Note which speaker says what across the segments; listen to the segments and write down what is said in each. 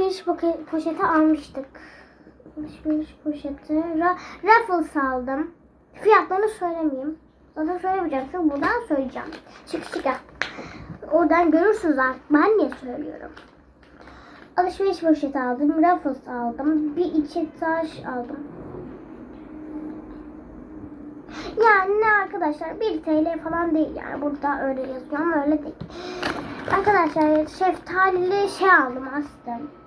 Speaker 1: Alışveriş poşeti almıştık. Alışveriş poşeti. Ra Ruffles aldım. Fiyatlarını söylemeyeyim. Zaten söylemeyeceğim buradan söyleyeceğim. Çık çık. Oradan görürsünüz artık. Ben niye söylüyorum. Alışveriş poşeti aldım. Ruffles aldım. Bir içi taş aldım. Yani ne arkadaşlar 1 TL falan değil yani burada öyle yazıyor ama öyle değil. Arkadaşlar şeftalili şey aldım aslında.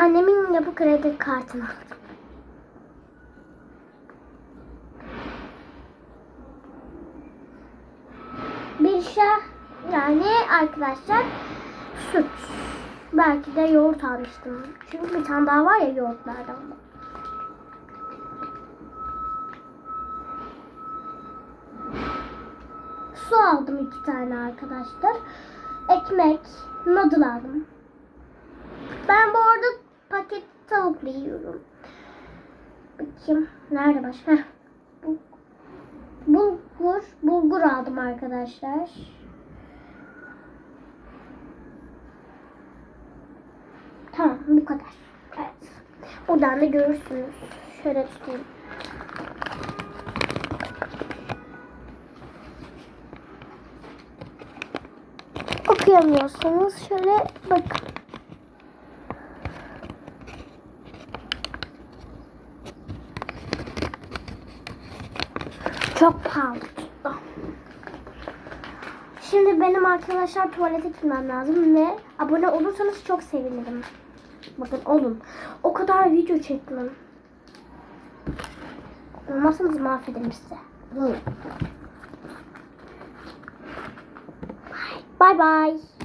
Speaker 1: Annemin yapı kredi kartını aldım. Bir şah yani arkadaşlar süt. Belki de yoğurt almıştım. Çünkü bir tane daha var ya yoğurtlardan da. Su aldım iki tane arkadaşlar. Ekmek, noodle aldım. Ben bu arada paket tavuklu yiyorum. Bakayım. Nerede başka? Heh. Bu- Bulgur, bulgur aldım arkadaşlar. Tamam bu kadar. Evet. Buradan da görürsünüz. Şöyle tutayım. Okuyamıyorsanız şöyle bakın. Çok pahalı tuttu. Şimdi benim arkadaşlar tuvalete gitmem lazım ve abone olursanız çok sevinirim. Bakın olun. O kadar video çektim. Olmazsanız mahvederim size. Bye bye.